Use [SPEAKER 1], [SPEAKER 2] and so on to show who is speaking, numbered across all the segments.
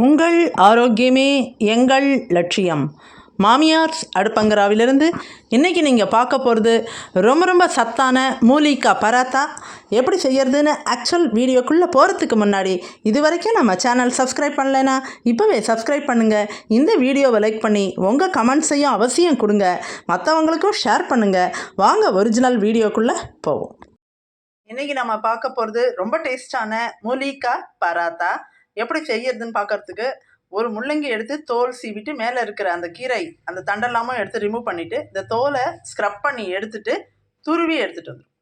[SPEAKER 1] உங்கள் ஆரோக்கியமே எங்கள் லட்சியம். மாமியார்ஸ் அடுப்பங்கராவிலிருந்து இன்றைக்கி நீங்கள் பார்க்க போகிறது ரொம்ப ரொம்ப சத்தான மூலிகா பராத்தா. எப்படி செய்யறதுன்னு ஆக்சுவல் வீடியோக்குள்ளே போகிறதுக்கு முன்னாடி இது வரைக்கும் நம்ம சேனல் சப்ஸ்கிரைப் பண்ணலைன்னா இப்போவே சப்ஸ்கிரைப் பண்ணுங்கள் இந்த வீடியோவை லைக் பண்ணி உங்கள் கமெண்ட்ஸையும் அவசியம் கொடுங்க. மற்றவங்களுக்கும் ஷேர் பண்ணுங்கள் வாங்க ஒரிஜினல் வீடியோக்குள்ளே போவோம். இன்றைக்கி நம்ம பார்க்க போகிறது ரொம்ப டேஸ்டான மூலிகா பராத்தா. எப்படி செய்யறதுன்னு பார்க்கறதுக்கு ஒரு முள்ளங்கி எடுத்து தோல் சீவிட்டு மேலே இருக்கிற அந்த கீரை அந்த தண்டெல்லாமும் எடுத்து ரிமூவ் பண்ணிவிட்டு இந்த தோலை ஸ்க்ரப் பண்ணி எடுத்துட்டு துருவி எடுத்துகிட்டு வந்துடும்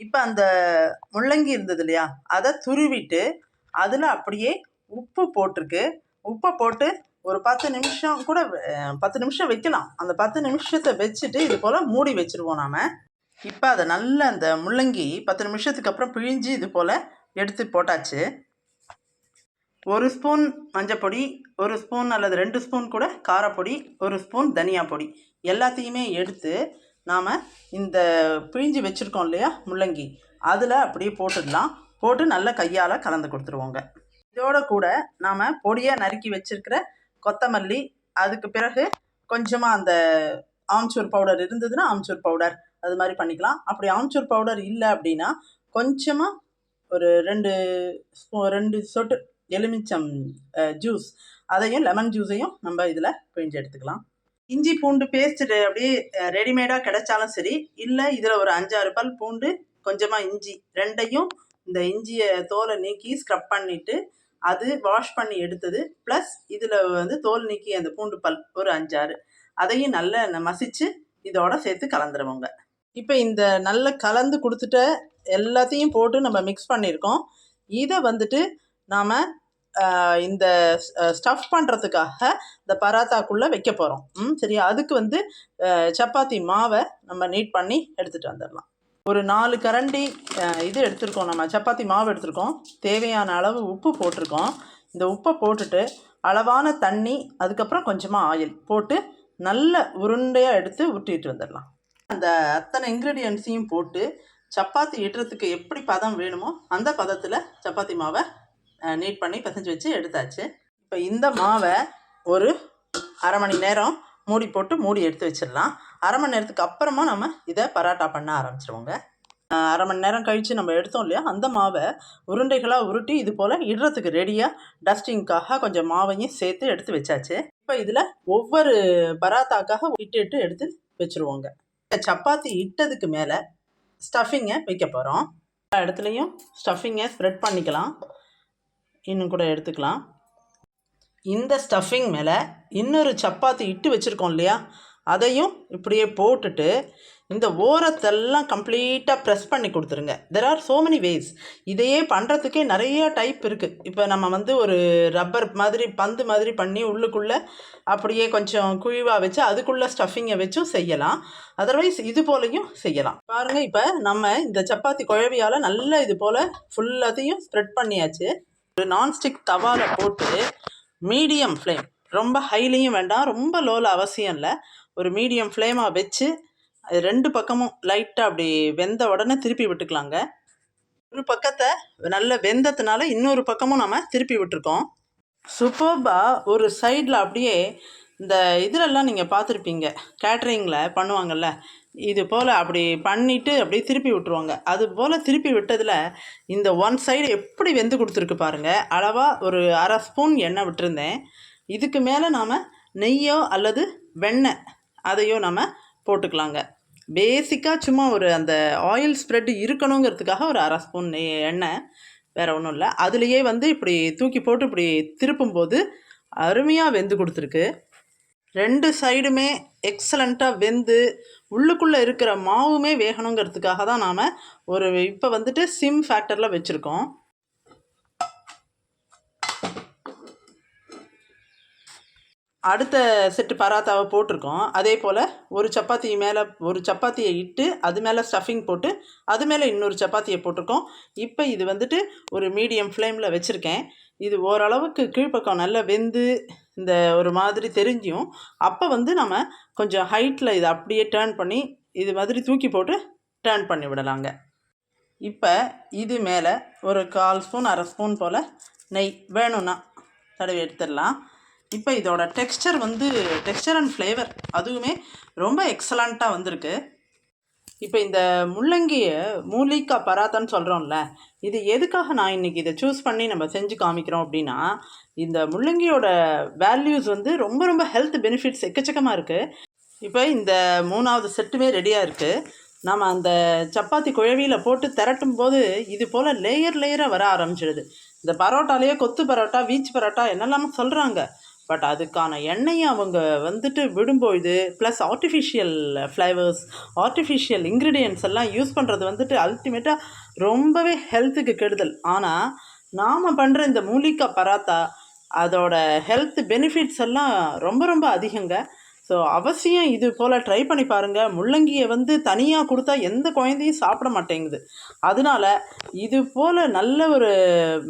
[SPEAKER 1] இப்போ அந்த முள்ளங்கி இருந்தது இல்லையா? அதை துருவிட்டு அதில் அப்படியே உப்பு போட்டிருக்கு. உப்பை போட்டு ஒரு பத்து நிமிஷம் கூட பத்து நிமிஷம் வைக்கலாம். அந்த பத்து நிமிஷத்தை வச்சுட்டு இது போல் மூடி வச்சுருவோம் நாம். இப்போ அதை நல்ல அந்த முள்ளங்கி பத்து நிமிஷத்துக்கு அப்புறம் பிழிஞ்சு இது போல் எடுத்து போட்டாச்சு. ஒரு ஸ்பூன் மஞ்சப்பொடி ஒரு ஸ்பூன் அல்லது ரெண்டு ஸ்பூன் கூட காரப்பொடி ஒரு ஸ்பூன் தனியா பொடி. எல்லாத்தையுமே எடுத்து நாம் இந்த பிழிஞ்சு வச்சுருக்கோம் இல்லையா முள்ளங்கி. அதில் அப்படியே போட்டுடலாம். போட்டு நல்லா கையால் கலந்து கொடுத்துருவோங்க. இதோட கூட நாம் பொடியாக நறுக்கி வச்சுருக்கிற கொத்தமல்லி அதுக்கு பிறகு கொஞ்சமாக அந்த ஆம்ச்சூர் பவுடர் இருந்ததுன்னா ஆம்ச்சூர் பவுடர் அது மாதிரி பண்ணிக்கலாம். அப்படி ஆம்ச்சூர் பவுடர் இல்லை அப்படின்னா கொஞ்சமாக ஒரு ரெண்டு ஸ்பூ ரெண்டு சொட்டு எலுமிச்சம் ஜூஸ் அதையும் லெமன் ஜூஸையும் நம்ம இதில் பிழிஞ்சு எடுத்துக்கலாம். இஞ்சி பூண்டு பேஸ்ட்டு அப்படியே ரெடிமேடாக கிடைச்சாலும் சரி இல்லை இதில் ஒரு அஞ்சாறு பல் பூண்டு கொஞ்சமாக இஞ்சி ரெண்டையும் இந்த இஞ்சியை தோலை நீக்கி ஸ்க்ரப் பண்ணிவிட்டு அது வாஷ் பண்ணி எடுத்தது ப்ளஸ் இதில் வந்து தோல் நீக்கி அந்த பூண்டு பல் ஒரு அஞ்சாறு. அதையும் நல்லா மசித்து மசிச்சு இதோட சேர்த்து கலந்துருவோங்க. இப்போ இந்த நல்லா கலந்து கொடுத்துட்ட எல்லாத்தையும் போட்டு நம்ம மிக்ஸ் பண்ணியிருக்கோம் இதை வந்துட்டு நாம் இந்த ஸ்டஃப் பண்ணுறதுக்காக இந்த பராத்தாக்குள்ளே வைக்க போகிறோம் ம் சரியா? அதுக்கு வந்து சப்பாத்தி மாவை நம்ம நீட் பண்ணி எடுத்துகிட்டு வந்துடலாம். ஒரு நாலு கரண்டி இது எடுத்திருக்கோம் நம்ம. சப்பாத்தி மாவு எடுத்திருக்கோம். தேவையான அளவு உப்பு போட்டிருக்கோம். இந்த உப்பை போட்டுட்டு அளவான தண்ணி அதுக்கப்புறம் கொஞ்சமாக ஆயில் போட்டு நல்ல உருண்டையாக எடுத்து உருட்டிட்டு வந்துடலாம். அந்த அத்தனை இன்க்ரீடியன்ஸையும் போட்டு சப்பாத்தி இட்டுறதுக்கு எப்படி பதம் வேணுமோ அந்த பதத்தில் சப்பாத்தி மாவை நீட் பண்ணி பிசைஞ்சு வச்சு எடுத்தாச்சு. இப்போ இந்த மாவை ஒரு அரை மணி நேரம் மூடி போட்டு மூடி எடுத்து வச்சிடலாம். அரை மணி நேரத்துக்கு அப்புறமா நம்ம இதை பராட்டா பண்ண ஆரம்பிச்சிருவோங்க. அரை மணி நேரம் கழித்து நம்ம எடுத்தோம் இல்லையா அந்த மாவை உருண்டைகளாக உருட்டி இது போல் இடுறதுக்கு ரெடியாக டஸ்டிங்க்காக கொஞ்சம் மாவையும் சேர்த்து எடுத்து வச்சாச்சு. இப்போ இதில் ஒவ்வொரு பராத்தாக்காக இட்டு இட்டு எடுத்து வச்சுருவோங்க. சப்பாத்தி இட்டதுக்கு மேலே ஸ்டஃபிங்கை வைக்க போகிறோம் எல்லா இடத்துலையும் ஸ்டஃபிங்கை ஸ்ப்ரெட் பண்ணிக்கலாம். இன்னும் கூட எடுத்துக்கலாம். இந்த ஸ்டஃபிங் மேலே இன்னொரு சப்பாத்தி இட்டு வச்சுருக்கோம் இல்லையா? அதையும் இப்படியே போட்டுட்டு இந்த ஓரத்தெல்லாம் கம்ப்ளீட்டாக ப்ரெஸ் பண்ணி கொடுத்துருங்க. There are so many ways இதையே பண்ணுறதுக்கே நிறைய டைப் இருக்குது இப்போ நம்ம வந்து ஒரு ரப்பர் மாதிரி பந்து மாதிரி பண்ணி உள்ளுக்குள்ளே அப்படியே கொஞ்சம் குழிவாக வச்சு அதுக்குள்ளே ஸ்டஃபிங்கை வச்சும் செய்யலாம். அதர்வைஸ் இது போலையும் செய்யலாம். பாருங்கள் இப்போ நம்ம இந்த சப்பாத்தி குழவியால் நல்லா இது போல் ஃபுல்லாத்தையும் ஸ்ப்ரெட் பண்ணியாச்சு. ஒரு நான்ஸ்டிக் தவாவில் போட்டு மீடியம் ஃப்ளேம் ரொம்ப ஹைலையும் வேண்டாம் ரொம்ப லோவில் அவசியம் இல்லை. ஒரு மீடியம் ஃப்ளேமாக வச்சு அது ரெண்டு பக்கமும் லைட்டாக அப்படி வெந்த உடனே திருப்பி விட்டுக்கலாங்க. ஒரு பக்கத்தை நல்ல வெந்ததுனால இன்னொரு பக்கமும் நம்ம திருப்பி விட்டுருக்கோம். சூப்பர்பாக ஒரு சைடில் அப்படியே இந்த இதிலெல்லாம் நீங்கள் பார்த்துருப்பீங்க. கேட்ரிங்கில் பண்ணுவாங்கள்ல இது போல் அப்படி பண்ணிவிட்டு அப்படியே திருப்பி விட்டுருவாங்க. அது போல் திருப்பி விட்டதில் இந்த ஒன் சைடு எப்படி வெந்து கொடுத்துருக்கு பாருங்கள் அளவாக ஒரு அரை ஸ்பூன் எண்ணெய் விட்டுருந்தேன். இதுக்கு மேலே நாம் நெய்யோ அல்லது வெண்ணெய் அதையோ நம்ம போட்டுக்கலாங்க. பேசிக்காக சும்மா ஒரு அந்த ஆயில் ஸ்ப்ரெட் இருக்கணுங்கிறதுக்காக ஒரு அரை ஸ்பூன் நெய் எண்ணெய் வேறு ஒன்றும் இல்லை. அதுலேயே வந்து இப்படி தூக்கி போட்டு இப்படி திருப்பும்போது அருமையாக வெந்து கொடுத்துருக்கு. ரெண்டு சைடுமே எக்ஸலண்ட்டாக வெந்து உள்ளுக்குள்ளே இருக்கிற மாவுமே வேகணுங்கிறதுக்காக தான் நாம் ஒரு இப்போ வந்துட்டு சிம் ஃபேக்டரில் வச்சுருக்கோம். அடுத்த செட்டு பராத்தாவை போட்டிருக்கோம். அதே போல் ஒரு சப்பாத்தி மேலே ஒரு சப்பாத்தியை இட்டு அது மேலே ஸ்டஃபிங் போட்டு அது மேலே இன்னொரு சப்பாத்தியை போட்டிருக்கோம். இப்போ இது வந்துட்டு ஒரு மீடியம் ஃப்ளேமில் வச்சுருக்கேன். இது ஓரளவுக்கு கீழ்ப்பக்கம் நல்லா வெந்து இந்த ஒரு மாதிரி தெரிஞ்சும் அப்போ வந்து நம்ம கொஞ்சம் ஹைட்டில் இதை அப்படியே டேர்ன் பண்ணி இது மாதிரி தூக்கி போட்டு டேர்ன் பண்ணி விடலாங்க. இப்போ இது மேலே ஒரு கால் ஸ்பூன் அரை ஸ்பூன் போல் நெய் வேணும்னா தடவி எடுத்துடலாம். இப்போ இதோட டெக்ஸ்சர் வந்து டெக்ஸ்சர் அண்ட் ஃப்ளேவர் அதுவுமே ரொம்ப எக்ஸலண்ட்டாக வந்திருக்கு. இப்போ இந்த முள்ளங்கியை மூலிகா பராத்தான்னு சொல்கிறோம்ல இது எதுக்காக நான் இன்றைக்கி இதை சூஸ் பண்ணி நம்ம செஞ்சு காமிக்கிறோம் அப்படின்னா இந்த முள்ளங்கியோட வேல்யூஸ் வந்து ரொம்ப ரொம்ப ஹெல்த் பெனிஃபிட்ஸ் எக்கச்சக்கமாக இருக்குது இப்போ இந்த மூணாவது செட்டுமே ரெடியாக இருக்குது நம்ம அந்த சப்பாத்தி குழவியில் போட்டு திரட்டும் போது இது போல் லேயர் லேயராக வர ஆரம்பிச்சிடுது இந்த பரோட்டாலேயே கொத்து பரோட்டா வீச் பரோட்டா என்னெல்லாமோ சொல்கிறாங்க பட் அதுக்கான எண்ணெயை அவங்க வந்துட்டு விடும்பொழுது plus artificial flavours artificial ingredients எல்லாம் யூஸ் பண்ணுறது வந்துட்டு அல்டிமேட்டாக ரொம்பவே ஹெல்த்துக்கு கெடுதல். ஆனால் நாம் பண்ணுற இந்த மூலிகா பராத்தா அதோட ஹெல்த் பெனிஃபிட்ஸ் எல்லாம் ரொம்ப ரொம்ப அதிகங்க. ஸோ அவசியம் இது போல் ட்ரை பண்ணி பாருங்கள் முள்ளங்கியை வந்து தனியாக கொடுத்தா எந்த குழந்தையும் சாப்பிட மாட்டேங்குது. அதனால இது போல் நல்ல ஒரு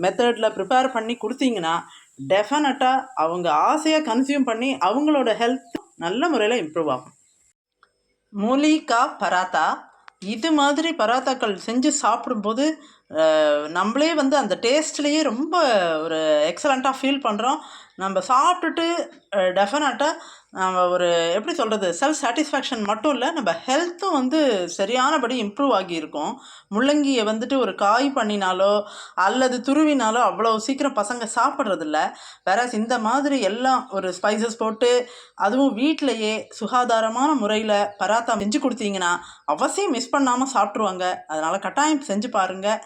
[SPEAKER 1] மெத்தடில் ப்ரிப்பேர் பண்ணி கொடுத்தீங்கன்னா டெஃபினட்டாக அவங்க ஆசையாக கன்சியூம் பண்ணி அவங்களோட ஹெல்த் நல்ல முறையில் இம்ப்ரூவ் ஆகும். மூலிகா பராத்தா இது மாதிரி பராத்தாக்கள் செஞ்சு சாப்பிடும்போது நம்மளே வந்து அந்த டேஸ்ட்லேயே ரொம்ப ஒரு எக்ஸலண்ட்டாக ஃபீல் பண்ணுறோம் நம்ம சாப்பிட்டுட்டு டெஃபினட்டாக நம்ம ஒரு எப்படி சொல்கிறது செல்ஃப் சாட்டிஸ்ஃபேக்ஷன் மட்டும் இல்லை நம்ம ஹெல்த்தும் வந்து சரியானபடி இம்ப்ரூவ் ஆகியிருக்கும். முள்ளங்கியை வந்துட்டு ஒரு காய் பண்ணினாலோ அல்லது துருவினாலோ அவ்வளோ சீக்கிரம் பசங்க சாப்பிட்றதில்ல. வேற இந்த மாதிரி எல்லாம் ஒரு ஸ்பைசஸ் போட்டு அதுவும் வீட்டிலையே சுகாதாரமான முறையில் பராத்தா செஞ்சு கொடுத்தீங்கன்னா அவசியம் மிஸ் பண்ணாமல் சாப்பிட்ருவாங்க அதனால் கட்டாயம் செஞ்சு பாருங்கள்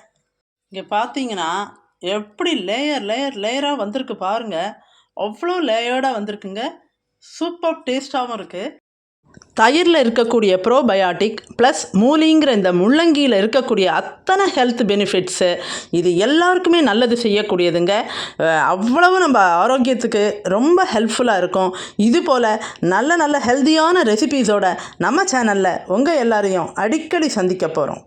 [SPEAKER 1] இங்கே பார்த்தீங்கன்னா எப்படி லேயர் லேயர் லேயராக வந்திருக்கு பாருங்கள் அவ்வளோ லேயர்டாக வந்திருக்குங்க. சூப்பர் டேஸ்ட்டாகவும் இருக்குது தயிரில் இருக்கக்கூடிய ப்ரோபயாட்டிக் ப்ளஸ் மூலிங்கிற இந்த முள்ளங்கியில் இருக்கக்கூடிய அத்தனை ஹெல்த் பெனிஃபிட்ஸு இது எல்லாருக்குமே நல்லது செய்யக்கூடியதுங்க. அவ்வளவு நம்ம ஆரோக்கியத்துக்கு ரொம்ப ஹெல்ப்ஃபுல்லாக இருக்கும். இது போல் நல்ல நல்ல ஹெல்த்தியான ரெசிபீஸோட நம்ம சேனலில் உங்கள் எல்லாரையும் அடிக்கடி சந்திக்க போகிறோம்